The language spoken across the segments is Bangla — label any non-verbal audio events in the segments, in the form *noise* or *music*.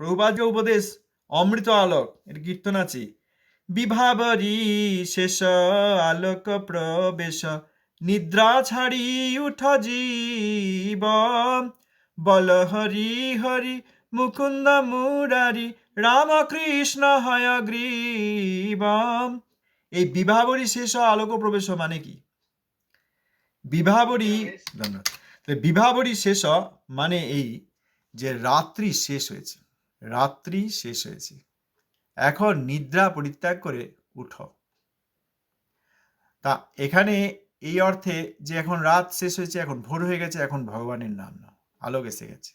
প্রভুপাদকে উপদেশ, অমৃত আলোক এটা কীর্তন আছে। বিভাবরী শেষ আলোক প্রবেশ, নিদ্রা ছাড়ি উঠ জীব বল হরি হরি মুকুন্দ মুরারি, রামকৃষ্ণ হয় গ্রীব এই বিভাবরী শেষ আলোক প্রবেশ মানে কি? বিভাবরী, ধন্যবাদ। বিভাবরী শেষ মানে এই যে রাত্রি শেষ হয়েছে। রাত্রি শেষ হয়েছে। এখন নিদ্রা পরিত্যাগ করে উঠো। তা এখানে এই অর্থে যে এখন রাত শেষ হয়েছে, এখন ভোর হয়ে গেছে, এখন ভগবানের নাম নাও। আলোক এসে গেছে।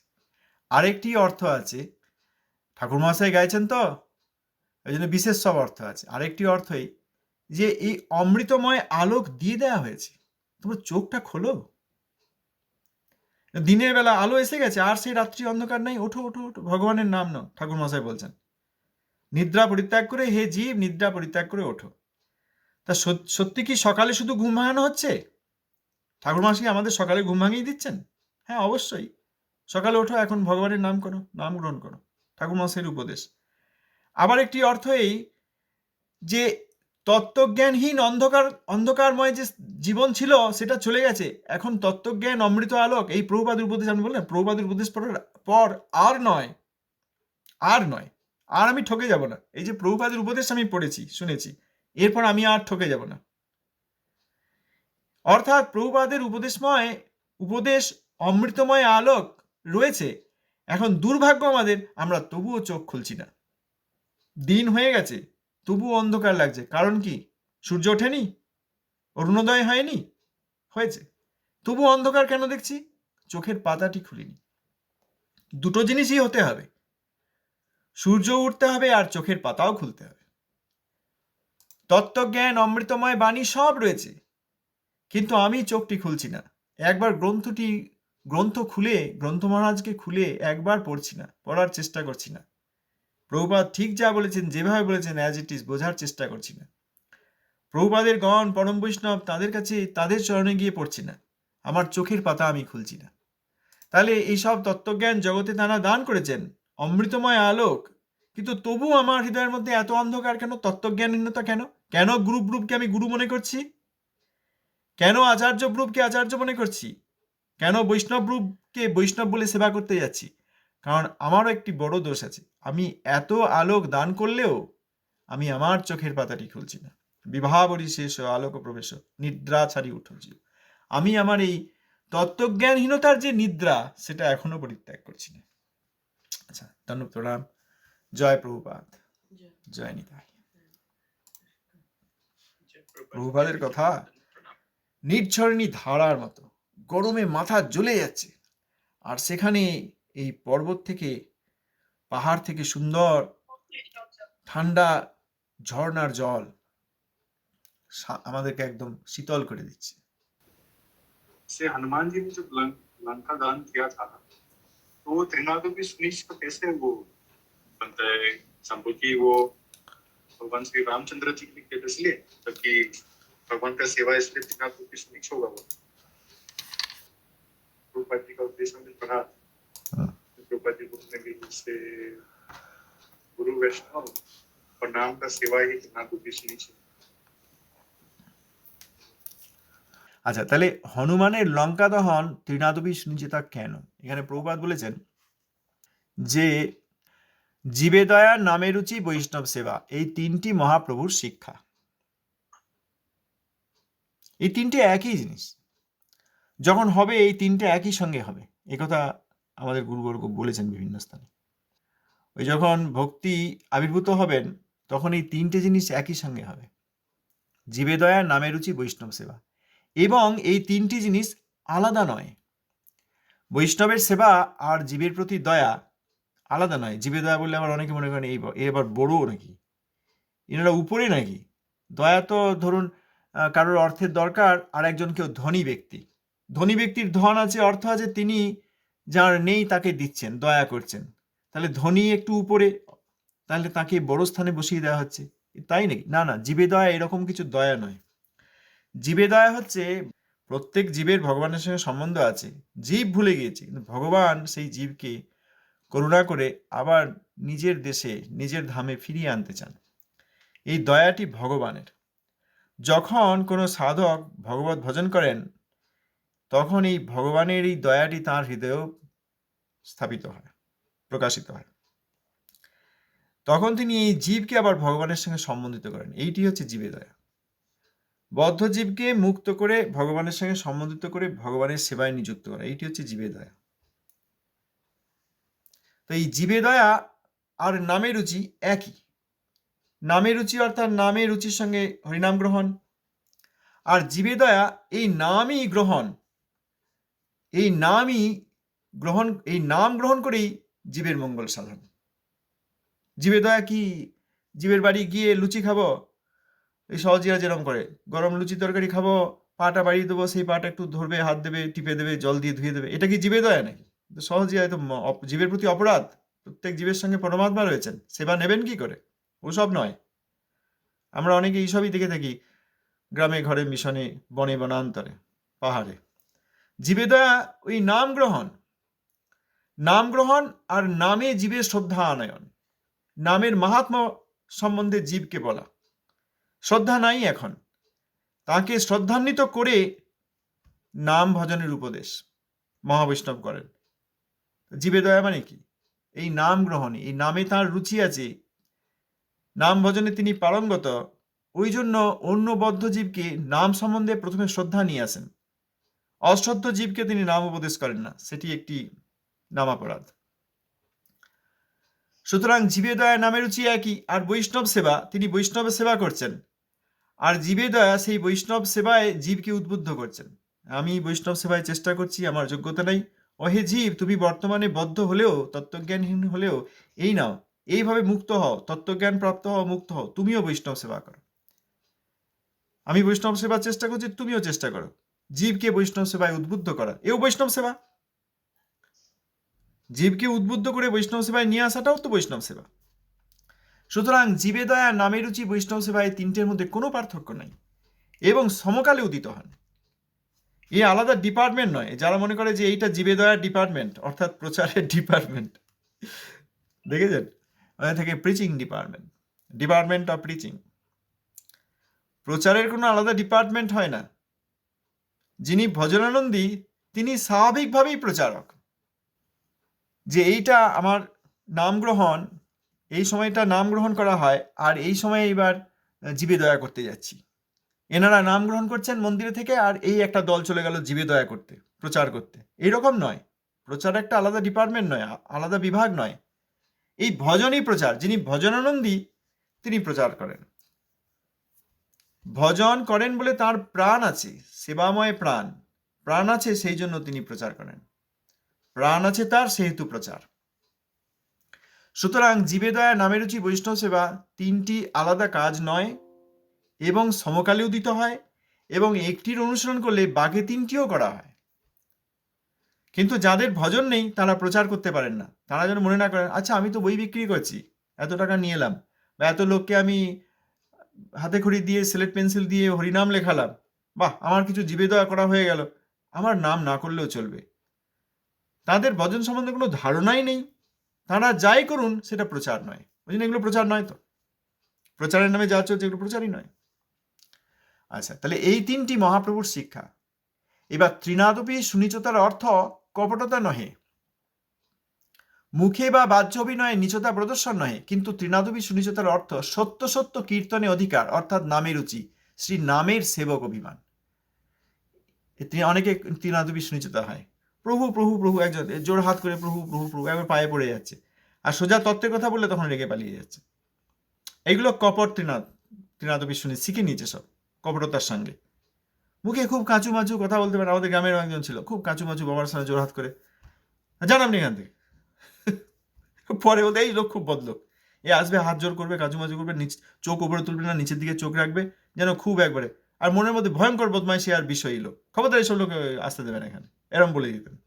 আরেকটি অর্থ আছে ঠাকুরমশাই গাইছেন তো? ওই জন্য বিশেষ সব অর্থ আছে। আরেকটি অর্থই যে এই অমৃতময় আলোক দিয়ে দেওয়া হয়েছে। তোমার চোখটা খোলো। দিনের বেলা আলো এসে গেছে, আর সেই রাত্রি অন্ধকার নাই। ওঠো ওঠো ওঠো, ভগবানের নাম নাও ঠাকুর মশাই বলছেন। নিদ্রা পরিত্যাগ করে, হে জীব, নিদ্রা পরিত্যাগ করে ওঠো। তা সত- সত্যি কি সকালে শুধু ঘুম ভাঙানো হচ্ছে? ঠাকুর মাসি আমাদের সকালে ঘুম ভাঙিয়ে দিচ্ছেন? হ্যাঁ অবশ্যই। সকালে ওঠো, এখন ভগবানের নাম করো, নাম গ্রহণ করো। ঠাকুর মশাইয়ের উপদেশ। আবার একটি অর্থ এই যে তত্ত্বজ্ঞানহীন অন্ধকার, অন্ধকারময় যে জীবন ছিল, সেটা চলে গেছে। এখন তত্ত্বজ্ঞান অমৃত আলোক এই প্রভুপাদের উপদেশ আমি বললাম প্রভুপাদের উপদেশ পড়ার পর আর নয় আর নয়, আর আমি ঠকে যাব না। এই যে প্রভুপাদের উপদেশ আমি পড়েছি, শুনেছি, এরপর আমি আর ঠকে যাব না। অর্থাৎ প্রভুপাদের উপদেশময়, উপদেশ, অমৃতময় আলোক রয়েছে। এখন দুর্ভাগ্য আমাদের, আমরা তবুও চোখ খুলছি না। দিন হয়ে গেছে। তবুও অন্ধকার লাগছে। কারণ কি? সূর্য ওঠেনি? অরুণোদয় হয়নি? হয়েছে। তবু অন্ধকার কেন দেখছি? চোখের পাতাটি খুলিনি। দুটো জিনিসই হতে হবে। সূর্য উঠতে হবে আর চোখের পাতাও খুলতে হবে। তত্ত্বজ্ঞান, অমৃতময় বাণী সব রয়েছে। কিন্তু আমি চোখটি খুলছি না। একবার গ্রন্থটি, গ্রন্থ খুলে, গ্রন্থ মহারাজকে খুলে একবার পড়ছি না, পড়ার চেষ্টা করছি না। প্রভুপাদ ঠিক যা বলেছেন, যেভাবে বলেছেন অ্যাজ ইট ইজ বোঝার চেষ্টা করছি না। প্রভুপাদের গণ পরম বৈষ্ণব তাদের কাছে তাদের চরণে গিয়ে পড়ছি না। আমার চোখের পাতা আমি খুলছি না। তাহলে এইসব তত্ত্বজ্ঞান জগতে তারা দান করেছেন, অমৃতময় আলোক। কিন্তু তবু আমার হৃদয়ের মধ্যে এত অন্ধকার কেন? তত্ত্বজ্ঞানহীনতা কেন? কেন গ্রুপ গ্রুপকে আমি গুরু মনে করছি? কেন আচার্য গ্রুপকে আচার্য মনে করছি? কেন বৈষ্ণব গ্রুপকে বৈষ্ণব বলে সেবা করতে যাচ্ছি? কারণ আমারও একটি বড় দোষ আছে। আমি এত আলোক দান করলেও আমি আমার চোখের পাতাটি খুলছি না। বিবাহাবরী শেষ আলোক প্রবেশ নিদ্রা ছাড়ি উঠছি। আমি আমার এই তত্ত্বজ্ঞানহীনতার যে নিদ্রা সেটা এখনও পরিত্যাগ করছি না। আচ্ছা ধন্যবাদ প্রণাম। জয় প্রভুপাত জয়। নিতাই। প্রভুপাদের কথা নির্ঝরণী ধারার মতো গরমে মাথা জ্বলে যাচ্ছে। আর সেখানে এই পর্বত থেকে পাহাড় থেকে সুন্দর ঠান্ডা ঝর্ণার জল সা- আমাদেরকে একদম শীতল করে দিচ্ছে से हनुमान जी ने जब लं- लंका दान किया था तो वो त्रिनादोपी सुनीश को कैसे वो बनता है शंभु की वो भगवान श्री रामचंद्र जी की लिखे थे इसलिए क्योंकि भगवान का सेवा इसलिए त्रिनादोपी सुनीश होगा वो रूपा जी का उपदेश हमने पढ़ा हाँ। रूपा जी बोलने भी से गुरु वैष्णव और नाम का सेवा ही त्रिनादोपी सुनीश है আচ্ছা তাহলে হনুমানের লঙ্কা দহন ত্রিনাদবী সুনিচিতা কেন এখানে প্রভুপাত বলেছেন যে জীবে দয়া নামে রুচি বৈষ্ণব সেবা এই তিনটি মহাপ্রভুর শিক্ষা এই তিনটে একই জিনিস যখন হবে এই তিনটে একই সঙ্গে হবে একথা আমাদের গুরুবর্গ বলেছেন বিভিন্ন স্থানে। ওই যখন ভক্তি আবির্ভূত হবেন, তখন এই তিনটে জিনিস একই সঙ্গে হবে। জীবে দয়া, নামে রুচি, বৈষ্ণব সেবা। এবং এই তিনটি জিনিস আলাদা নয়। বৈষ্ণবের সেবা আর জীবের প্রতি দয়া আলাদা নয়। জীবে দয়া বললে আবার অনেকে মনে করেন, এই এবার বড় নাকি? এনারা উপরে নাকি? দয়া তো ধরুন কারোর অর্থের দরকার আর একজন কেউ ধনী ব্যক্তি। ধনী ব্যক্তির ধন আছে, অর্থ আছে, তিনি যার নেই তাকে দিচ্ছেন, দয়া করছেন। তাহলে ধনী একটু উপরে, তাহলে তাকে বড় স্থানে বসিয়ে দেওয়া হচ্ছে। তাই নাকি? না না জীবে দয়া এরকম কিছু দয়া নয়। জীবে দয়া হচ্ছে, প্রত্যেক জীবের ভগবানের সঙ্গে সম্বন্ধ আছে। জীব ভুলে গিয়েছে, কিন্তু ভগবান সেই জীবকে করুণা করে আবার নিজের দেশে, নিজের ধামে ফিরিয়ে আনতে চান। এই দয়াটি ভগবানের। যখন কোনো সাধক ভগবত ভজন করেন তখন এই ভগবানের এই দয়াটি তাঁর হৃদয়েও স্থাপিত হয়, প্রকাশিত হয়। তখন তিনি এই জীবকে আবার ভগবানের সঙ্গে সম্বন্ধিত করেন। এইটি হচ্ছে জীবে দয়া। বদ্ধ জীবকে মুক্ত করে ভগবানের সঙ্গে সম্বন্ধিত করে ভগবানের সেবায় নিযুক্ত করা। এইটি হচ্ছে জীবে দয়া। তো এই জীবে দয়া আর নামে রুচি একই। নামে রুচি অর্থাৎ নামে রুচির সঙ্গে হরিনাম গ্রহণ। আর জীবে দয়া এই নামই গ্রহণ এই নামই গ্রহণ, এই নাম গ্রহণ করেই জীবের মঙ্গল সাধন। জীবে দয়া কি? জীবের বাড়ি গিয়ে লুচি খাব? এই সহজিরা যেরকম করে, গরম লুচি তরকারি খাব, পাটা বাড়িয়ে দেবো, সেই পাটা একটু ধরবে, হাত দেবে, টিপে দেবে, জল দিয়ে ধুয়ে দেবে। এটা কি জীবে দয়া নাকি? তো সহজে হয়তো অপ- জীবের প্রতি অপরাধ। প্রত্যেক জীবের সঙ্গে পরমাত্মা রয়েছেন। সেবা নেবেন কি করে? ওসব নয়। আমরা অনেকে এইসবই দেখে থাকি, গ্রামে, ঘরে, মিশনে, বনে, বনান্তরে, পাহাড়ে। জীবে দয়া ওই নাম গ্রহণ। নাম গ্রহণ আর নামে জীবের শ্রদ্ধা আনয়ন। নামের মাহাত্ম্য সম্বন্ধে জীবকে বলা। শ্রদ্ধা নাই এখন। তাকে শ্রদ্ধান্বিত করে নাম ভজনের উপদেশ মহাবৈষ্ণব করেন। জীবে দয়া মানে কি? এই নাম গ্রহণে, এই নামে তার রুচি আছে। নাম ভজনে তিনি পারঙ্গত ওই জন্য অন্য বদ্ধ জীবকে নাম সম্বন্ধে প্রথমে শ্রদ্ধা নিয়ে আসেন। অশ্রদ্ধ জীবকে তিনি নাম উপদেশ করেন না। সেটি একটি নামাপরাধ। সুতরাং জীবে দয়া নামে রুচি একই, আর বৈষ্ণব সেবা, তিনি বৈষ্ণব সেবা করছেন। আর জীবে দয়া সেই বৈষ্ণব সেবায় জীবকে উদ্বুদ্ধ করছেন। আমি বৈষ্ণব সেবায় চেষ্টা করছি, আমার যোগ্যতা নাই। অহে জীব, তুমি বর্তমানে বদ্ধ হলেও, তত্ত্বজ্ঞানহীন হলেও, এই নাও, এইভাবে মুক্ত হও, তত্ত্বজ্ঞান প্রাপ্ত হও, মুক্ত হও, তুমিও বৈষ্ণব সেবা করো। আমি বৈষ্ণব সেবার চেষ্টা করছি, তুমিও চেষ্টা করো। জীবকে বৈষ্ণব সেবায় উদ্বুদ্ধ করা। এও বৈষ্ণব সেবা। জীবকে উদ্বুদ্ধ করে বৈষ্ণব সেবায় নিয়ে আসাটাও তো বৈষ্ণব সেবা। সুতরাং জীবে দয়া, নামে রুচি, বৈষ্ণব সেবায় তিনটের মধ্যে কোনো পার্থক্য নাই এবং সমকালে উদিত হন। এ আলাদা ডিপার্টমেন্ট নয়। যারা মনে করে যে এইটা জীবে দয়ার ডিপার্টমেন্ট, অর্থাৎ প্রচারের ডিপার্টমেন্ট। দেখেছেন? ওখানে থেকে preaching department department of preaching প্রচারের কোনো আলাদা ডিপার্টমেন্ট হয় না। যিনি ভজনানন্দী, তিনি স্বাভাবিকভাবেই প্রচারক। যে এইটা আমার নাম গ্রহণ, এই সময়টা নাম গ্রহণ করা হয়, আর এই সময় এবার জীবে দয়া করতে যাচ্ছি। এনারা নাম গ্রহণ করছেন মন্দিরে থেকে, আর এই একটা দল চলে গেল জীবে দয়া করতে, প্রচার করতে। এইরকম নয়। প্রচার একটা আলাদা ডিপার্টমেন্ট নয় আলাদা বিভাগ নয়। এই ভজনই প্রচার। যিনি ভজনানন্দী, তিনি প্রচার করেন। ভজন করেন বলে তার প্রাণ আছে, সেবাময় প্রাণ। প্রাণ আছে, সেই জন্য তিনি প্রচার করেন। প্রাণ আছে তার, সেহেতু প্রচার। সুতরাং জীবে দয়া নামে রুচি বৈষ্ণব সেবা তিনটি আলাদা কাজ নয়, এবং সমকালে উদিত হয়, এবং একটির অনুসরণ করলে বাকি তিনটিও করা হয়। কিন্তু যাদের ভজন নেই, তারা প্রচার করতে পারেন না। তারা যেন মনে না করেন আচ্ছা আমি তো বই বিক্রি করছি, এত টাকা নিয়ে এলাম, বা এত লোককে আমি হাতে খড়ি দিয়ে সিলেট পেন্সিল দিয়ে, হরিনাম লেখালাম। বাহ, আমার কিছু জীবে দয়া করা হয়ে গেল। আমার নাম না করলেও চলবে। তাদের ভজন সম্বন্ধে কোনো ধারণাই নেই। তারা যাই করুন, সেটা প্রচার নয়। ওই জন্য এগুলো প্রচার নয় তো? প্রচারের নামে যা চলছে, এগুলো প্রচারই নয়। আচ্ছা তাহলে এই তিনটি মহাপ্রভুর শিক্ষা। এবার ত্রিনাদপি সুনিচতার অর্থ কপটতা নহে। মুখে বা বাহ্য অভিনয়ে নিচতা প্রদর্শন নহে, কিন্তু ত্রিনাদপি সুনিচতার অর্থ সত্য সত্য কীর্তনে অধিকার, অর্থাৎ নামের রুচি, শ্রী নামের সেবক অভিমান। অনেকে ত্রিনাদপি সুনিচতা হয়। প্রভু প্রভু প্রভু, একজন জোর হাত করে প্রভু প্রভু প্রভু, একবার পায়ে পড়ে যাচ্ছে। আর সোজা তত্ত্বের কথা বললে তখন রেগে পালিয়ে যাচ্ছে। এইগুলো কপট ত্রিনাদ ত্রিনাদপি শুনে শিখে নিয়েছে সব, কপটতার সঙ্গে। মুখে খুব কাঁচু মাচু কথা বলতে পারে, আমাদের গ্রামের একজন ছিল, খুব কাঁচু মাচু বাবার সঙ্গে জোর হাত করে। আপনি এখান থেকে। *laughs* পরে বলতে, এই লোক খুব বদলোক। এ আসবে, হাত জোর করবে কাঁচু মাচু করবে, নিচ, চোখ উপরে তুলবে না, নিচের দিকে চোখ রাখবে, যেন খুব একবারে। আর মনের মধ্যে ভয়ঙ্কর বদমাইশি আর বিষয় লোক। খবরদার এইসব লোক আসতে দেবেন এখানে। এরম বলে দিতেন।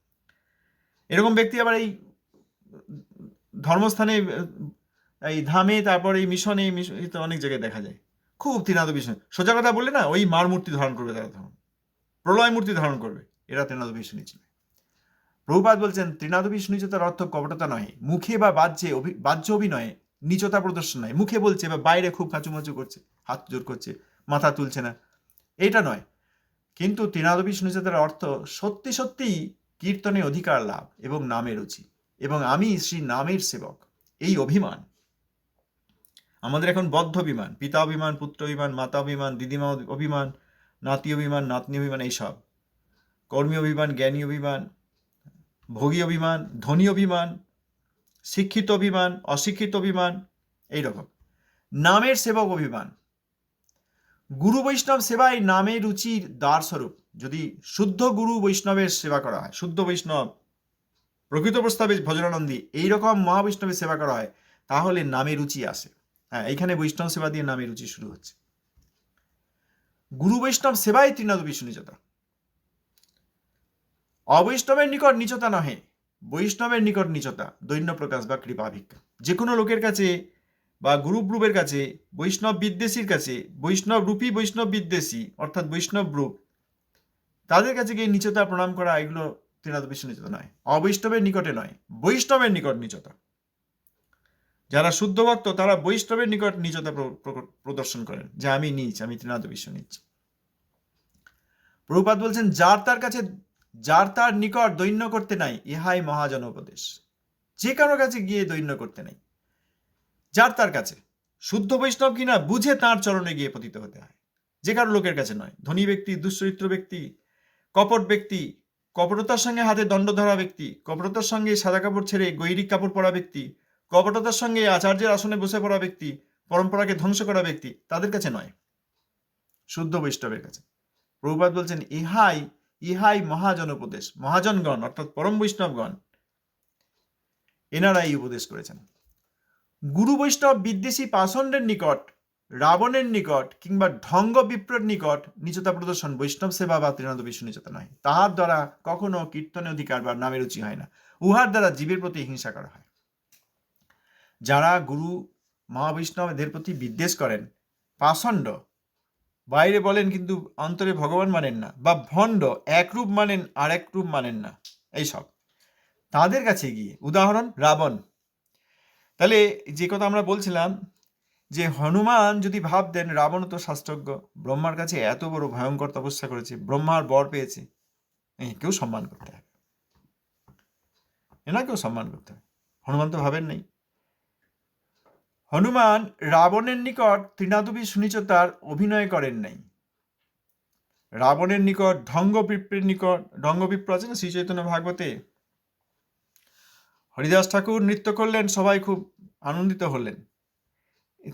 এরকম ব্যক্তি আবার এই ধর্মস্থানে এই ধামে, তারপর এই মিশনে, এই অনেক জায়গায় দেখা যায়। খুব তৃণাদ ভীষণ সোজা কথা বললে না, ওই মার মূর্তি ধারণ করবে তারা তখন। প্রলয় মূর্তি ধারণ করবে। এরা তৃণাদ ভীষণই ছিল প্রভুপাত বলছেন তৃণাদবি সুনিচতার অর্থ কপটতা নয়। মুখে বা বাহ্যে বাহ্য অভিনয়ে নিচতা প্রদর্শন নয়। মুখে বলছে বা বাইরে খুব কাঁচুমাচু করছে, হাত জোর করছে, মাথা তুলছে না। এটা নয়। কিন্তু তৃণাদবি সুনিচতার অর্থ সত্যি সত্যিই কীর্তনে অধিকার লাভ এবং নামে রুচি এবং আমি শ্রী নামের সেবক। এই অভিমান। আমাদের এখন বদ্ধ অভিমান, পিতা অভিমান, পুত্র অভিমান, মাতা অভিমান, দিদিমা অভিমান, নাতি অভিমান, নাতনি অভিমান, এইসব। কর্মী অভিমান, জ্ঞানী অভিমান ভোগী অভিমান, ধনী অভিমান, শিক্ষিত অভিমান, অশিক্ষিত অভিমান, এইরকম। নামের সেবক অভিমান। গুরু বৈষ্ণব সেবায় নামে রুচির দ্বারস্বরূপ। যদি শুদ্ধ গুরু বৈষ্ণবের সেবা করা হয়, শুদ্ধ বৈষ্ণব, প্রকৃত প্রস্তাবে ভজনানন্দী, এইরকম মহাবৈষ্ণবের সেবা করা হয়, তাহলে নামে রুচি আসে। হ্যাঁ এইখানে বৈষ্ণব সেবা দিয়ে নামে রুচি শুরু হচ্ছে। গুরু বৈষ্ণব সেবাই তৃণাদ বিষ্ণুনিচতা অবৈষ্ণবের নিকট নিচতা নহে, বৈষ্ণবের নিকট নিচতা দৈন্য প্রকাশ বা কৃপা ভিক্ষা যে কোনো লোকের কাছে বা গুরুব্রুবের কাছে, বৈষ্ণব বিদ্বেষীর কাছে বৈষ্ণব রূপী বৈষ্ণব বিদ্বেষী, অর্থাৎ বৈষ্ণব রূপ, তাদের কাছে গিয়ে নিচতা প্রণাম করা, এগুলো তৃণাদ বিষ্ণু নিচতা নয়। অবৈষ্ণবের নিকটে নয়, বৈষ্ণবের নিকট নিচতা। যারা শুদ্ধ ভক্ত, তারা বৈষ্ণবের নিকট নিচতা প্র- প্র- প্রদর্শন করেন, যে আমি নিচ আমি তৃণাদ বিশ্ব নিচ প্রভুপাত বলছেন, যার তার কাছে যার তার নিকট দৈন্য করতে নাই, ইহাই মহাজন উপদেশ যে কারও কাছে গিয়ে দৈন্য করতে নাই, যার তার কাছে। শুদ্ধ বৈষ্ণব কিনা বুঝে তার চরণে গিয়ে পতিত হতে হয়। যে কারও লোকের কাছে নয়। ধনী ব্যক্তি, দুশ্চরিত্র ব্যক্তি, কপট ব্যক্তি, কপটতার সঙ্গে হাতে দণ্ড ধরা ব্যক্তি, কপটতার সঙ্গে সাদা কাপড় ছেড়ে গৈরিক কাপড় পরা ব্যক্তি, কপটতার সঙ্গে আচার্যের আসনে বসে পড়া ব্যক্তি, পরম্পরাকে ধ্বংস করা ব্যক্তি, তাদের কাছে নয়। শুদ্ধ বৈষ্ণবের কাছে। প্রভুপাত বলছেন, ইহাই ইহাই মহাজন উপদেশ মহাজনগণ, অর্থাৎ পরম বৈষ্ণবগণ। এনারা এই উপদেশ করেছেন। গুরু বৈষ্ণব বিদ্বেষী পাষণ্ডের নিকট, রাবণের নিকট, কিংবা ঢঙ্গ বিপ্রের নিকট নিচতা প্রদর্শন বৈষ্ণব সেবা বা তৃণাদ বিষ্ণু নিচতা নয় তাহার দ্বারা কখনো কীর্তনে অধিকার বা নামে রুচি হয় না। উহার দ্বারা জীবের প্রতি হিংসা করা হয়। যারা গুরু মহাবৈষ্ণব এদের প্রতি বিদ্বেষ করেন, পাষণ্ড বাইরে বলেন কিন্তু অন্তরে ভগবান মানেন না বা ভণ্ড, এক রূপ মানেন আর এক রূপ মানেন না, এইসব। তাদের কাছে গিয়ে, উদাহরণ, রাবণ। তাহলে যে কথা আমরা বলছিলাম যে, হনুমান যদি ভাবতেন রাবণ তো শাস্ত্রজ্ঞ, ব্রহ্মার কাছে এত বড় ভয়ঙ্কর তপস্যা করেছে ব্রহ্মার বর পেয়েছে কেউ সম্মান করতে হবে এনাকেও সম্মান করতে হবে। হনুমান তো ভাবেন নাই। হনুমান রাবণের নিকট তৃণাদবী সুনিচতার অভিনয় করেন নাই। রাবণের নিকট ঢঙ্গপিপ্রের নিকট ঢঙ্গপিপ্র আছে না শ্রী চৈতন্য ভাগবতে? হরিদাস ঠাকুর নৃত্য করলেন, সবাই খুব আনন্দিত হলেন।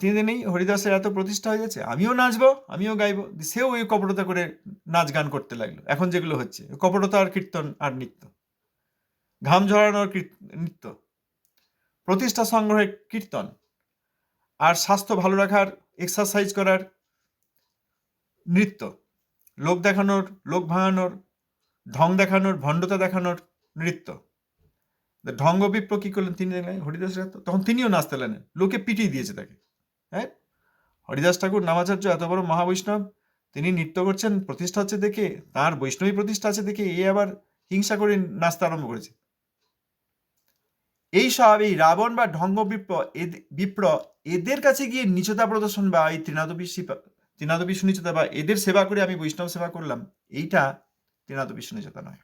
তিনি হরিদাসের এত প্রতিষ্ঠা হয়ে গেছে, আমিও নাচবো, আমিও গাইবো। সেও ওই কপটতা করে নাচ গান করতে লাগল। এখন যেগুলো হচ্ছে, কপটতা আর কীর্তন আর নৃত্য। ঘাম ঝরানোর নৃত্য। প্রতিষ্ঠা সংগ্রহের কীর্তন। আর স্বাস্থ্য ভালো রাখার এক্সারসাইজ করার, নৃত্য। লোক দেখানোর, লোক ভাঙানোর, ঢং দেখানোর, ভণ্ডতা দেখানোর নৃত্য। ঢঙ্গ বিপ্র কি করলেন তিনি দেখলেন, হরিদাস তখন তিনিও নাচতে লাগলেন। লোকে পিটিয়ে দিয়েছে তাকে হ্যাঁ? হরিদাস ঠাকুর, নামাচার্য, এত বড় মহাবৈষ্ণব, তিনি নৃত্য করছেন, প্রতিষ্ঠা হচ্ছে দেখে, তার বৈষ্ণবী প্রতিষ্ঠা আছে দেখে, এ আবার হিংসা করে নাচতে আরম্ভ করেছে। এই সব, এই রাবণ বা ঢঙ্গ বিপ্র বিপ্র, এদের কাছে গিয়ে নিচতা প্রদর্শন বা এই তৃণাদবী তৃণাদবী সুনিচতা বা এদের সেবা করে আমি বৈষ্ণব সেবা করলাম, এইটা তৃণাদবী সুনিচতা নয়।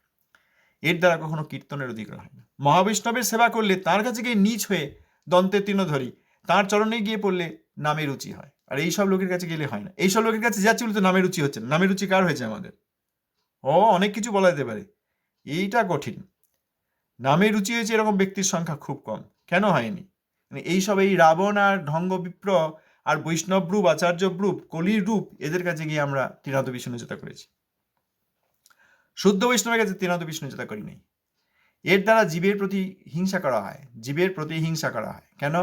এর দ্বারা কখনো কীর্তনের অধিকার হয় না। মহাবৈষ্ণবের সেবা করলে তার কাছে গিয়ে নিচ হয়ে দন্তের তৃণধরি তার চরণে গিয়ে পড়লে নামে রুচি হয়। আর এই সব লোকের কাছে গেলে হয় না। এই সব লোকের কাছে যাচ্ছে বলে তো নামে রুচি হচ্ছে না। নামে রুচি কার হয়েছে আমাদের? ও, অনেক কিছু বলা যেতে পারে। এইটা কঠিন। নামে রুচি হয়েছে এরকম ব্যক্তির সংখ্যা খুব কম। কেন হয়নি? মানে এইসব এই রাবণ আর ঢঙ্গ বিপ্র আর বৈষ্ণব রূপ আচার্য রূপ কলির রূপ এদের কাছে গিয়ে আমরা তৃণাদ বিষ্ণুচেতা করেছি। শুদ্ধ বৈষ্ণবের কাছে তৃণাদ বিষ্ণুচেতা করি নাই এর দ্বারা জীবের প্রতি হিংসা করা হয়, জীবের প্রতি হিংসা করা হয়। কেন?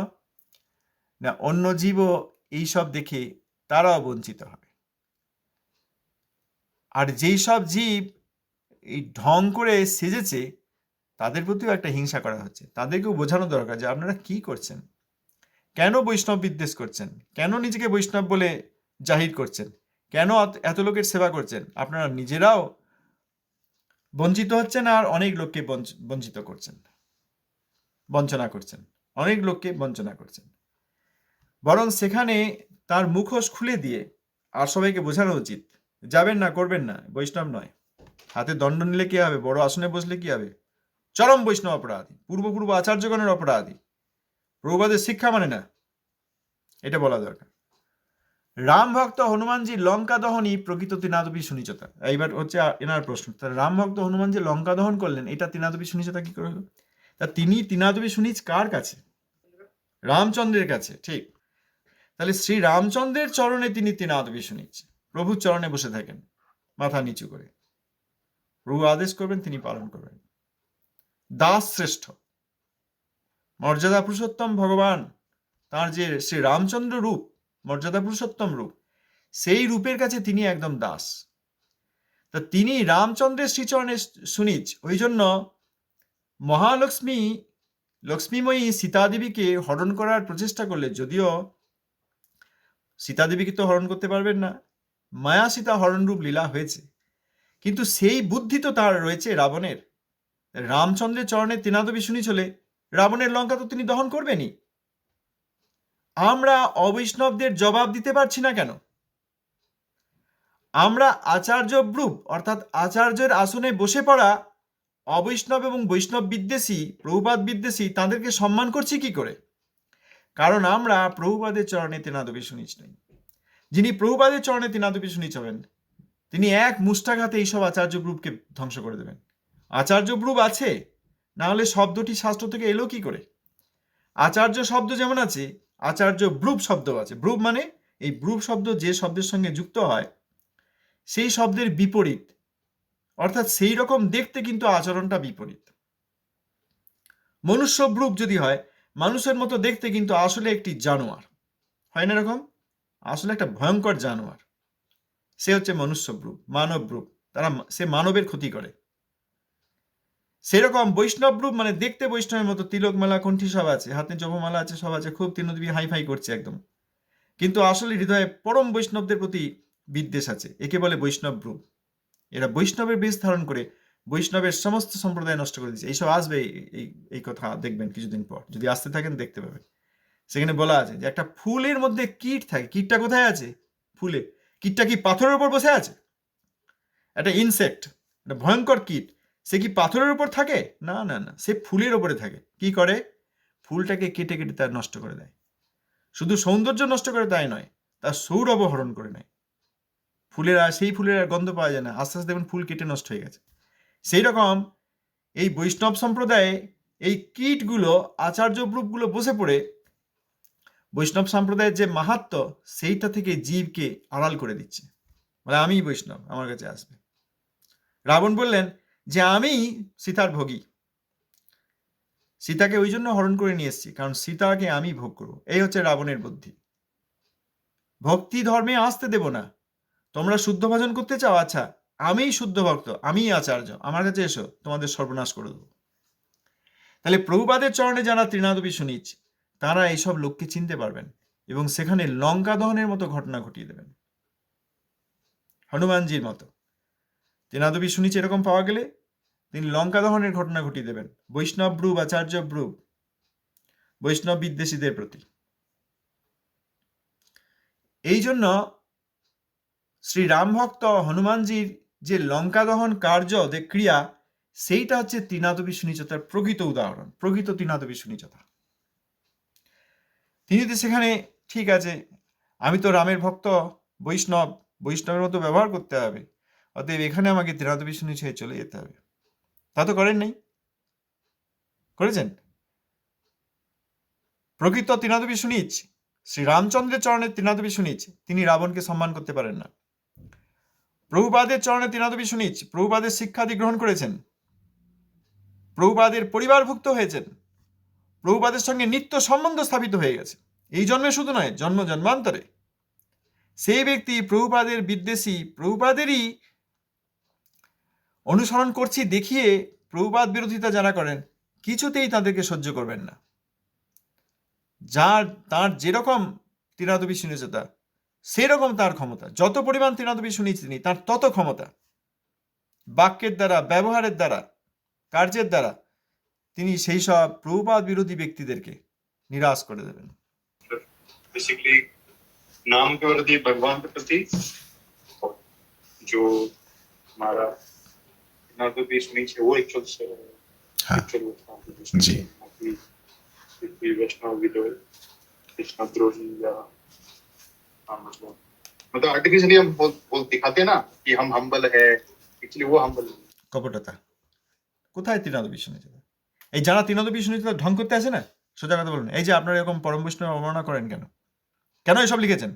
না, অন্য জীবও এইসব দেখে তারাও বঞ্চিত হবে আর যেই সব জীব এই ঢং করে সেজেছে তাদের প্রতিও একটা হিংসা করা হচ্ছে। তাদেরকেও বোঝানো দরকার যে আপনারা কি করছেন? কেন বৈষ্ণব বিদ্বেষ করছেন? কেন নিজেকে বৈষ্ণব বলে জাহির করছেন? কেন এত- লোকের সেবা করছেন? আপনারা নিজেরাও বঞ্চিত হচ্ছেন আর অনেক লোককে বঞ্চ- বঞ্চিত করছেন। বঞ্চনা করছেন। অনেক লোককে বঞ্চনা করছেন। বরং সেখানে তার মুখোশ খুলে দিয়ে আর সবাইকে বোঝানো উচিত, যাবেন না, করবেন না, বৈষ্ণব নয়। হাতে দণ্ড নিলে কি হবে? বড় আসনে বসলে কি হবে? চরম বৈষ্ণব অপরাধী, পূর্বপূর্ব আচার্যগণের অপরাধী। প্রভুবাদের শিক্ষা মানে না, এটা বলা দরকার। রাম ভক্ত হনুমানজি লঙ্কা দহনই প্রকৃত তিনাদবী সুনিচতা এইবার হচ্ছে এনার প্রশ্ন। তা রাম ভক্ত হনুমানজি লঙ্কা দহন করলেন, এটা তিনাদবী সুনিচতা কি করে হলো? তা তিনি তিনাদবী সুনিচ কার কাছে? রামচন্দ্রের কাছে, ঠিক। তাহলে শ্রী রামচন্দ্রের চরণে তিনি তিনাদবী সুনিচ। প্রভুর চরণে বসে থাকেন, মাথা নিচু করে। প্রভু আদেশ করবেন, তিনি পালন করবেন। দাস শ্রেষ্ঠ মর্যাদা পুরুষোত্তম ভগবান, তার যে শ্রী রামচন্দ্র রূপ, মর্যাদা পুরুষোত্তম রূপ, সেই রূপের কাছে তিনি একদম দাস। তা তিনি রামচন্দ্রের শ্রীচরণে সুনিচ, ওই জন্য মহালক্ষ্মী, লক্ষ্মীময়ী সীতাদেবীকে হরণ করার প্রচেষ্টা করলে যদিও সীতাদেবীকে তো হরণ করতে পারবেন না, মায়া সীতা হরণরূপ লীলা হয়েছে। কিন্তু সেই বুদ্ধি তো তার রয়েছে রাবণের। রামচন্দ্রের চরণে তিনাদবী শুনি চলে রাবণের লঙ্কা তো তিনি দহন করবেনই। আমরা অবৈষ্ণবদের জবাব দিতে পারছি না কেন? আমরা আচার্য ব্রুপ, অর্থাৎ আচার্যের আসনে বসে পড়া অবৈষ্ণব এবং বৈষ্ণব বিদ্বেষী, প্রভুপাদ বিদ্বেষী তাদেরকে সম্মান করছি কি করে? কারণ আমরা প্রভুপাদের চরণে তেনাদবি শুনিচ নই। যিনি প্রভুপাদের চরণে তেনাদবি শুনিচ হবেন তিনি এক মুষ্টাঘাতে এইসব আচার্য গ্রুপকে ধ্বংস করে দেবেন। আচার্য ব্রুপ আছে? না হলে শব্দটি শাস্ত্র থেকে এলো কি করে? আচার্য শব্দ যেমন আছে, আচার্য ব্রুপ শব্দ আছে। ব্রুপ মানে এই ব্রুপ শব্দ যে শব্দের সঙ্গে যুক্ত হয়, সেই শব্দের বিপরীত। অর্থাৎ সেই রকম দেখতে কিন্তু আচরণটা বিপরীত। মনুষ্য ব্রুপ যদি হয়, মানুষের মতো দেখতে কিন্তু আসলে একটি জানোয়ার। হয় না এরকম? আসলে একটা ভয়ঙ্কর জানোয়ার। সে হচ্ছে মনুষ্য ব্রুপ, মানব ব্রুপ। তারা সে মানবের ক্ষতি করে। সেরকম বৈষ্ণব রূপ মানে দেখতে বৈষ্ণবের মতো, তিলক মালা, কণ্ঠী সব আছে, হাতে জপমালা আছে, সব আছে, খুব তিনদবী হাই ফাই করছে একদম। কিন্তু আসলে হৃদয়ে পরম বৈষ্ণবদের প্রতি বিদ্বেষ আছে, একে বলে বৈষ্ণব রূপ। এরা বৈষ্ণবের বেশ ধারণ করে বৈষ্ণবের সমস্ত সম্প্রদায় নষ্ট করে দিচ্ছে এইসব আসবে এই এই কথা দেখবেন কিছুদিন পর, যদি আসতে থাকেন দেখতে পাবেন। সেখানে বলা আছে যে একটা ফুলের মধ্যে কীট থাকে, কীটটা কোথায় আছে? ফুলে। কীটটা কি পাথরের উপর বসে আছে? একটা ইনসেক্ট একটা ভয়ঙ্কর কীট। সে কি পাথরের উপর থাকে? না না না। সে ফুলের উপরে থাকে। কি করে? ফুলটাকে কেটে কেটে তার নষ্ট করে দেয়। শুধু সৌন্দর্য নষ্ট করে তাই নয়, তার সৌরভ হরণ করে নেয়। ফুলের আর, সেই ফুলের আর গন্ধ পাওয়া যায় না। আস্তে আস্তে দেখবেন ফুল কেটে নষ্ট হয়ে গেছে। সেই রকম এই বৈষ্ণব সম্প্রদায়ে এই কীটগুলো, আচার্য গ্রুপগুলো বসে পড়ে, বৈষ্ণব সম্প্রদায়ের যে মাহাত্ম সেইটা থেকে জীবকে আড়াল করে দিচ্ছে। মানে আমিই বৈষ্ণব, আমার কাছে আসবে। রাবণ বললেন যে আমি সীতার ভোগী। সীতাকে ওই জন্য হরণ করে নিয়ে এসেছি, কারণ সীতাকে আমি ভোগ করব। এই হচ্ছে রাবণের বুদ্ধি। ভক্তি ধর্মে আসতে দেব না। তোমরা শুদ্ধ ভজন করতে চাও আচ্ছা আমিই শুদ্ধ ভক্ত, আমিই আচার্য, আমার কাছে এসো, তোমাদের সর্বনাশ করে দেবো। তাহলে প্রভুপাদের চরণে যারা তৃণাদবী শুনিচ তারা এইসব লোককে চিনতে পারবেন এবং সেখানে লঙ্কা দহনের মতো ঘটনা ঘটিয়ে দেবেন। হনুমানজির মতো। তেনাদবী শুনিচ এরকম পাওয়া গেলে তিনি লঙ্কা দহনের ঘটনা ঘটিয়ে দেবেন। বৈষ্ণব ব্রুব আচার্য ব্রুব বৈষ্ণব বিদ্বেষীদের প্রতি। এই জন্য শ্রী রামভক্ত হনুমানজির যে লঙ্কা দহন কার্য, যে ক্রিয়া, সেইটা হচ্ছে তিনাদবী সুনিচতার প্রকৃত উদাহরণ, প্রকৃত তিনাদবী সুনিচতা। তিনি যদি সেখানে, ঠিক আছে, আমি তো রামের ভক্ত, বৈষ্ণব, বৈষ্ণবের মতো ব্যবহার করতে হবে। অতএব এখানে আমাকে তিনাদবী শুনি ছেড়ে চলে যেতে হবে। তা তো করেন নাই। করেছেন? প্রকৃত তিনাদবী শুনিচ শ্রী রামচন্দ্রের চরণের তিনাদবী শুনিচ তিনি রাবণকে সম্মান করতে পারেন না। প্রভুপাদের চরণে তিনাদবী শুনিচ প্রভুপাদের শিক্ষাদি গ্রহণ করেছেন। প্রভুপাদের পরিবারভুক্ত হয়েছেন। প্রভুপাদের সঙ্গে নিত্য সম্বন্ধ স্থাপিত হয়ে গেছে। এই জন্মে শুধু নয়, জন্ম জন্মান্তরে। সেই ব্যক্তি প্রভুপাদের বিদ্বেষী, প্রভুপাদেরই অনুসরণ করছি দেখিয়ে প্রভুপাদ বিরোধিতা যারা করেন কিছুতেই তাদেরকে সহ্য করবেন না যার তার যেরকম তিনাদবী শুনেছেতা সেরকম তার ক্ষমতা যত পরিমাণ তিনাদবী শুনিয়েছি তিনি তার তত ক্ষমতা বাক্যের দ্বারা ব্যবহারের দ্বারা কার্যের দ্বারা তিনি সেই সব প্রভুপাদ বিরোধী ব্যক্তিদেরকে নিরাশ করে দেবেন बेसिकली नाम के प्रति भगवान के प्रति और जो हमारा ना तो भी सुनी चाहिए वो एक्चुअल से हाँ एक्चुअल जी। कोई वैष्णव विदो कृष्ण द्रोही या हाँ मतलब मतलब आर्टिफिशियली हम बोल, बोल दिखाते हैं ना कि हम हम्बल है एक्चुअली वो हम्बल কপটতা কোথায় তৃণাদবী শুনেছিলেন এই যারা তৃণাদবী শুনেছিল ঢং করতে আসে না সোজা কথা বলুন এই যে আপনারা এরকম পরম বৈষ্ণব অবমাননা করেন কেন কেন এসব লিখেছেন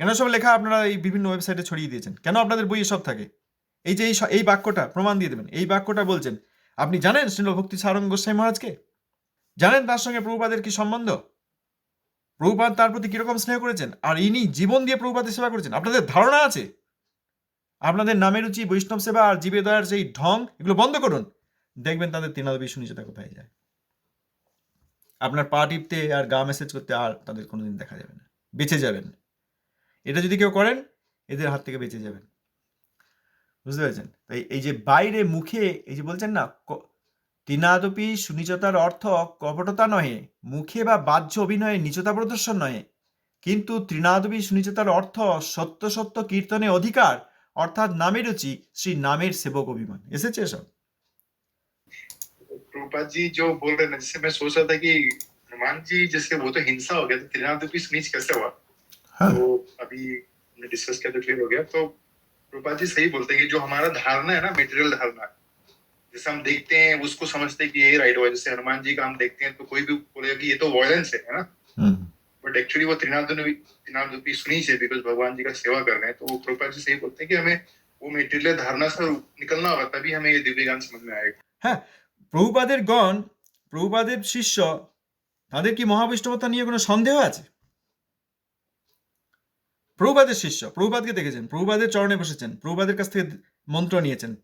কেন সব লেখা আপনারা এই বিভিন্ন ওয়েবসাইটে ছড়িয়ে দিয়েছেন কেন আপনাদের বই সব থাকে এই যে এই বাক্যটা, প্রমাণ দিয়ে দেবেন। এই বাক্যটা বলছেন, আপনি জানেন শ্রীল ভক্তি সারঙ্গ গোস্বাই মহারাজকে? জানেন তার সঙ্গে প্রভুপাদের কি সম্বন্ধ? প্রভুপাদ তার প্রতি কীরকম স্নেহ করেছেন? আর ইনি জীবন দিয়ে প্রভুপাদের সেবা করেছেন? আপনাদের ধারণা আছে? আপনাদের নামের রুচি, বৈষ্ণব সেবা আর জীবে দয়ার সেই ঢং, এগুলো বন্ধ করুন। দেখবেন তাদের তৃণাদবী সুনিচতা কোথায় যায়। আপনার পা টিপতে আর গা মেসেজ করতে আর তাদের কোনোদিন দেখা যাবে না। বেঁচে যাবেন। এটা যদি কেউ করেন, এদের হাত থেকে বেঁচে যাবেন। বুঝতে পেরেছেন তাই এই যে বাইরে মুখে এই যে বলছেন না ক- তৃণাদপি সুনিচতার অর্থ কপটতা নহে মুখে বা বাহ্য অভিনয়ে নিচতা প্রদর্শন নহে কিন্তু তৃণাদপি সুনিচতার অর্থ সত্য সত্য কীর্তনে অধিকার অর্থাৎ নামের রুচি শ্রী নামের সেবক অভিমান এসেছে এসব रूपा जी जो बोल रहे हैं ना जिससे मैं सोच रहा था कि हनुमान जी जैसे वो तो हिंसा हो गया तो त्रिनादपी नीच कैसे हुआ हाँ तो अभी हमने डिस्कस किया तो क्लियर हो गया तो रूपा जी सही बोलते हैं कि जो हमारा धारणा है ना मेटेरियल धारणा जैसे हम देखते हैं उसको समझते हैं कि ये राइट हुआ जैसे हनुमान जी का हम देखते हैं तो कोई भी बोलेगा कि ये तो वायलेंस है है ना হুম बट एक्चुअली वो त्रिनादपी त्रिनादपी सुनी है बिकॉज भगवान जी का सेवा कर रहे हैं तो वो कृपा जी सही बोलते हैं कि हमें वो मेटेरियल धारणा से निकलना होगा तभी हमें ये दिव्य ज्ञान समझ में आएगा হ্যাঁ প্রভুপাদের গণ প্রভুপাদের শিষ্য তাদের কি মহাবৈষ্ণবতা নিয়ে কোনো সন্দেহ আছে প্রভুপাদের শিষ্য প্রভুপাদকে দেখেছেন প্রভুপাদের চরণে বসেছেন প্রভুপাদের কাছ থেকে মন্ত্র নিয়েছেন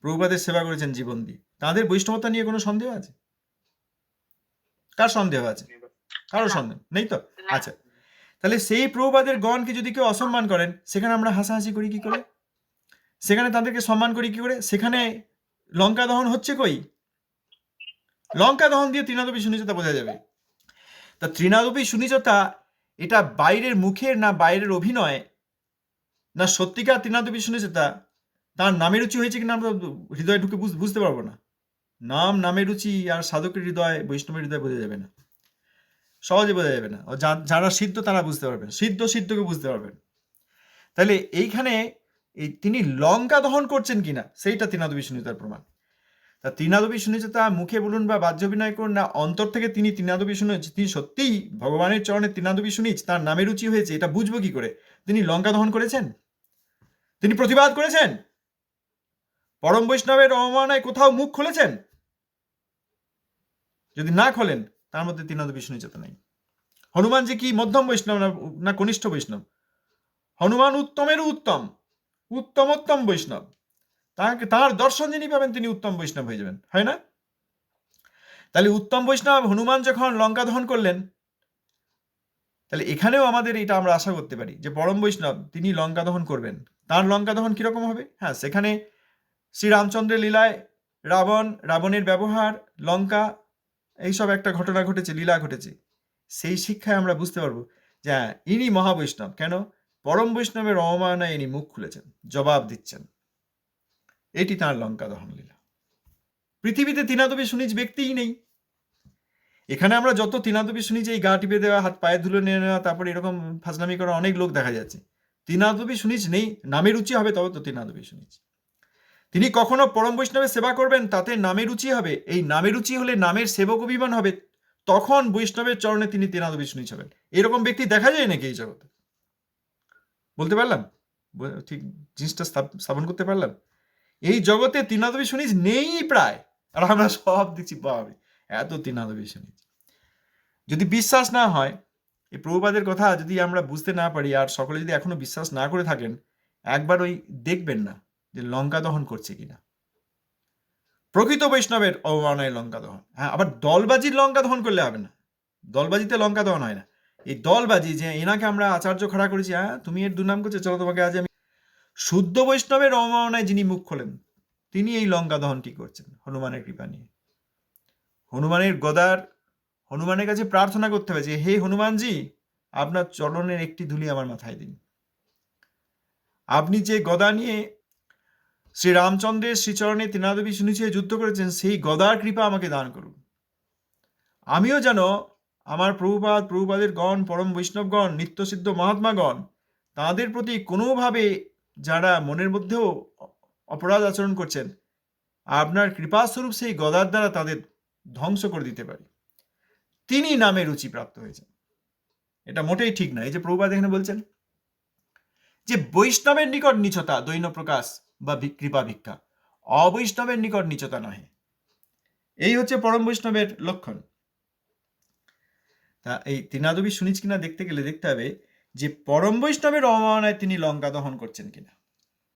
প্রভুপাদের সেবা করেছেন জীবন দিয়ে। তাদের বৈষ্ণবতা নিয়ে কোনো সন্দেহ আছে? কার সন্দেহ আছে? কারও সন্দেহ নেই তো? আচ্ছা তাহলে সেই প্রভুপাদের গণকে যদি কেউ অসম্মান করেন সেখানে আমরা হাসাহাসি করি কি করে? সেখানে তাদেরকে সম্মান করি কি করে? সেখানে লঙ্কা দহন হচ্ছে কই? লঙ্কা দহন দিয়ে তৃণাদপী সুনিচতা বোঝা যাবে। তা তৃণাদপী সুনিচতা এটা বাইরের মুখের না বাইরের অভিনয়? না সত্যিকার তৃণাদপী সুনিচতা তার নামের রুচি হয়েছে কিনা আমরা হৃদয়ে ঢুকে বুঝ- বুঝতে পারব না। নাম, নামের রুচি আর সাধকের হৃদয়, বৈষ্ণবের হৃদয় বোঝা যাবে না। সহজে বোঝা যাবে না। যারা সিদ্ধ তারা বুঝতে পারবেন সিদ্ধ সিদ্ধকে বুঝতে পারবেন। তাহলে এইখানে এই তিনি লঙ্কা দহন করছেন কিনা? সেইটা তৃণাদবী সুনিতার প্রমাণ। তা তৃণাদবী তা মুখে বলুন বা বাহ্য অভিনয় করুন না, অন্তর থেকে তিনি তৃণাদবী শুনে তিনি সত্যিই ভগবানের চরণে তৃণাদবী শুনিচ তার নামে রুচি হয়েছে, এটা বুঝব কি করে? তিনি লঙ্কা দহন করেছেন? তিনি প্রতিবাদ করেছেন? পরম বৈষ্ণবের অবমানায় কোথাও মুখ খুলেছেন? যদি না খোলেন, তার মধ্যে তৃণাদবী সুনিচতা নেই। হনুমান যে কি মধ্যম বৈষ্ণব না কনিষ্ঠ বৈষ্ণব? হনুমান উত্তমেরও উত্তম, উত্তমোত্তম বৈষ্ণব। তাকে তার দর্শন যিনি পাবেন, তিনি উত্তম বৈষ্ণব হয়ে যাবেন। হয় না? তাহলে উত্তম বৈষ্ণব হনুমান যখন লঙ্কা দহন করলেন, তাহলে এখানেও আমাদের এটা আমরা আশা করতে পারি যে পরম বৈষ্ণব তিনি লঙ্কা দহন করবেন। তার লঙ্কা দহন কীরকম হবে? হ্যাঁ সেখানে শ্রীরামচন্দ্রের লীলায় রাবণ, রাবণের ব্যবহার, লঙ্কা, এইসব একটা ঘটনা ঘটেছে, লীলা ঘটেছে। সেই শিক্ষায় আমরা বুঝতে পারব যে হ্যাঁ ইনি মহাবৈষ্ণব। কেন? পরম বৈষ্ণবের অবমাননায় ইনি মুখ খুলেছেন, জবাব দিচ্ছেন। এটি তাঁর লঙ্কা দহন লীলা পৃথিবীতে তিনাদবী সুনিজ ব্যক্তিই নেই। এখানে আমরা যত তিনাদবী শুনি যে এই গা টিপে দেওয়া, হাত পায়ে ধুলো নিয়ে নেওয়া, তারপর এরকম ফাজলামি করা অনেক লোক দেখা যাচ্ছে। তিনাদবী শুনিজ নেই, নামে রুচি হবে তবে তো তিনাদবী শুনিজ তিনি কখনো পরম বৈষ্ণবের সেবা করবেন, তাতে নামে রুচি হবে। এই নামে রুচি হলে নামের সেবক অভিমান হবে। তখন বৈষ্ণবের চরণে তিনি তিনাদবী শুনিজ হবেন। এরকম ব্যক্তি দেখা যায় নাকি এই জগতে? বলতে পারলাম? ঠিক জিনিসটা স্থাপ- স্থাপন করতে পারলাম? এই জগতে তিনাদবী শুনিস? নেই প্রায়। আর আমরা সব দিচ্ছি বাবা এত তিনাদবী শুনিস। যদি বিশ্বাস না হয়, এই প্রভুপাদের কথা যদি আমরা বুঝতে না পারি, আর সকলে যদি এখনও বিশ্বাস না করে থাকেন, একবার ওই দেখবেন না যে লঙ্কা দহন করছে কিনা। প্রকৃত বৈষ্ণবের অবমাননায় লঙ্কা দহন। হ্যাঁ আবার দলবাজির লঙ্কা দহন করলে হবে না। দলবাজিতে লঙ্কা দহন হয় না। এই দলবাজি যে এনাকে আমরা আচার্য খাড়া করেছি হ্যাঁ তুমি এর দুর্নাম করছ, চলো তোমাকে আজ আমি শুদ্ধ বৈষ্ণবের অবমাননায় যিনি মুখ খোলেন, তিনি এই লঙ্কা দহনটি করছেন হনুমানের কৃপা নিয়ে। হনুমানের গদার, হনুমানের কাছে প্রার্থনা করতে হবে যে, হে হনুমানজি, আপনার চরণের একটি ধুলি আমার মাথায় দিন। আপনি যে গদা নিয়ে শ্রী রামচন্দ্রের শ্রীচরণে তৃণাদেবী শুনেছে যুদ্ধ করেছেন, সেই গদার কৃপা আমাকে দান করুন। আমিও যেন আমার প্রভুপাদ, প্রভুপাদের গণ, পরম বৈষ্ণবগণ, নিত্যসিদ্ধ মহাত্মাগণ, তাদের প্রতি কোনোভাবে যারা মনের মধ্যেও অপরাধ আচরণ করছেন, আপনার কৃপাস্বরূপ সেই গদার দ্বারা তাদের ধ্বংস করে দিতে পারি। তিনি নামে রুচি প্রাপ্ত হয়েছেন। এটা মোটেই ঠিক নয়। এই যে প্রভুপাদ এখানে বলছেন যে, বৈষ্ণবের নিকট নিচতা দৈন প্রকাশ বা কৃপা ভিক্ষা অবৈষ্ণবের নিকট নিচতা নহে। এই হচ্ছে পরম বৈষ্ণবের লক্ষণ। তা এই তৃণাদবী শুনিস কিনা দেখতে গেলে দেখতে হবে যে পরম বৈষ্ণবের অবমাননায় তিনি লঙ্কা দহন করছেন কিনা।